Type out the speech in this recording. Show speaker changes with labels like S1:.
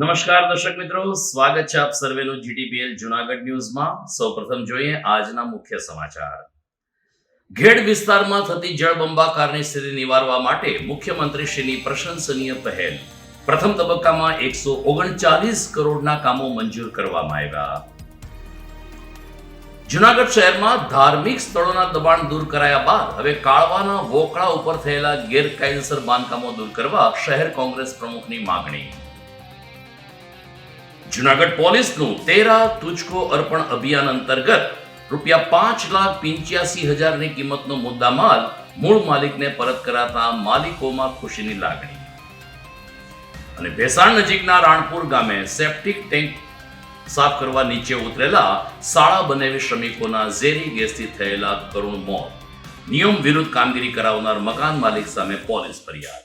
S1: નમસ્કાર દર્શક મિત્રો, સ્વાગત છે આપ સર્વેનું જીટીપીએલ જુનાગઢ ન્યૂઝમાં. સૌપ્રથમ જોઈએ આજના મુખ્ય સમાચાર. ઘેડ વિસ્તારમાં થતી જળબંબાકારની સ્થિતિ નિવારવા માટે મુખ્યમંત્રીશ્રીની પ્રશંસનીય પહેલ. પ્રથમ તબક્કામાં એકસો ઓગણચાલીસ કરોડના કામો મંજૂર કરવામાં આવ્યા. જુનાગઢ શહેરમાં ધાર્મિક સ્થળોના દબાણ દૂર કરાયા બાદ હવે કાળવાના વોકળા ઉપર થયેલા ગેરકાયદેસર બાંધકામો દૂર કરવા શહેર કોંગ્રેસ પ્રમુખની માગણી. જુનાગઢ પોલીસનું તેરા તુજકો અર્પણ અભિયાન અંતર્ગત રૂપિયા પાંચ લાખ પિંચ્યાસી હજારની કિંમતનો મુદ્દામાલ મૂળ માલિકને પરત કરાતા માલિકોમાં ખુશીની લાગણી. અને ભેસાણ નજીકના રાણપુર ગામે સેપ્ટિક ટેન્ક સાફ કરવા નીચે ઉતરેલા શાળા બનેવી શ્રમિકોના ઝેરી ગેસથી થયેલા કરુણ મોત. નિયમ વિરુદ્ધ કામગીરી કરાવનાર મકાન માલિક સામે પોલીસ ફરિયાદ.